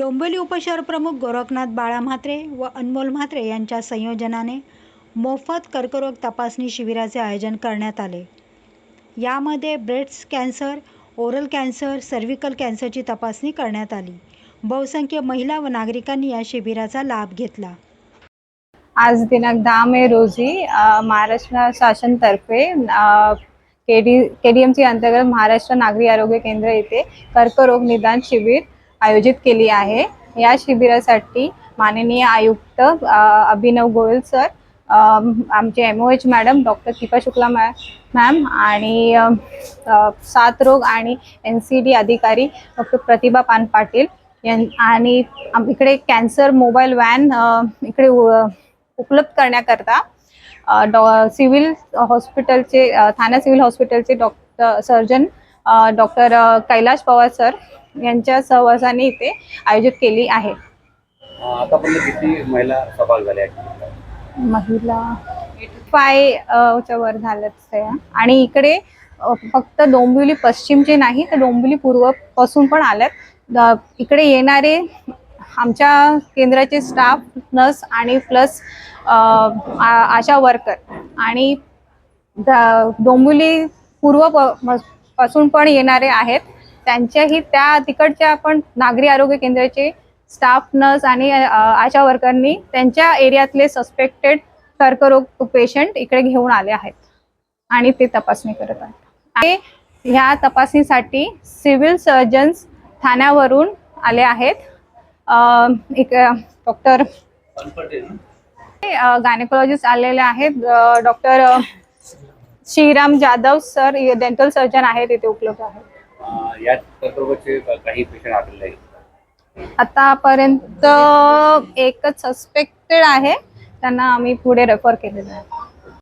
डोंबिवली उपशहर प्रमुख गोरखनाथ बाळा म्हात्रे व अनमोल म्हात्रे यांच्या संयोजनाने मोफत कर्करोग तपासणी शिबिराचे आयोजन करण्यात आले. यामध्ये breast cancer oral cancer cervical कॅन्सरची तपासणी करण्यात आली. बहुसंख्य महिला व नागरिकांनी या शिबिराचा लाभ घेतला. आज दिनांक दहा मे रोजी Maharashtra शासनतर्फे K D K D M C अंतर्गत महाराष्ट्र नागरी आरोग्य केंद्र येथे कर्करोग निदान शिबिर आयोजित केली आहे. या शिबिरासाठी माननीय आयुक्त अभिनव गोयल सर आमचे M O H madam doctor Deepa Shukla ma'am ma'am आणि सात रोग आणि एन सी डी अधिकारी डॉक्टर प्रतिभा पान पाटील यां आणि इकडे कॅन्सर मोबाईल व्हॅन इकडे उ- उपलब्ध करण्याकरता डॉ सिव्हिल हॉस्पिटलचे ठाणे सिव्हिल हॉस्पिटलचे doctor surgeon doctor Kailash Pawar sir यांच्या सहवासाने इथे आयोजित केली आहे. आतापर्यंत किती महिला सहभाग झाल्या? आहेत महिला फाय च्या वर झाल्यात त्या आणि इकडे फक्त डोंबिवली पश्चिमचे नाही तर डोंबिवली पूर्वपासून पण आल्यात. इकडे येणारे आमच्या केंद्राचे स्टाफ नर्स आणि प्लस आशा वर्कर आणि डोंबिवली पूर्व पासून पण येणारे आहेत. त्यांच्याही त्या तिकडच्या पण नागरी आरोग्य केंद्राचे स्टाफ नर्स आणि आशा वर्करनी त्यांच्या एरियातले सस्पेक्टेड कर्करोग पेशंट इकडे घेऊन आले आहेत. आणि ते तपासणी करत आहेत. आणि ह्या तपासणीसाठी सिव्हिल सर्जन्स ठाण्यावरून आले आहेत. एक डॉक्टर गायनेकोलॉजिस्ट आलेले आहेत. Doctor Shriram Jadhav sir dental surgeon आहेत इथे उपलब्ध आहेत. अं, या कर्करोगाचे काही पेशंट आलेले आहेत. आतापर्यंत एकच सस्पेक्टेड आहे. त्यांना आम्ही पुढे रेफर केलेलं आहे.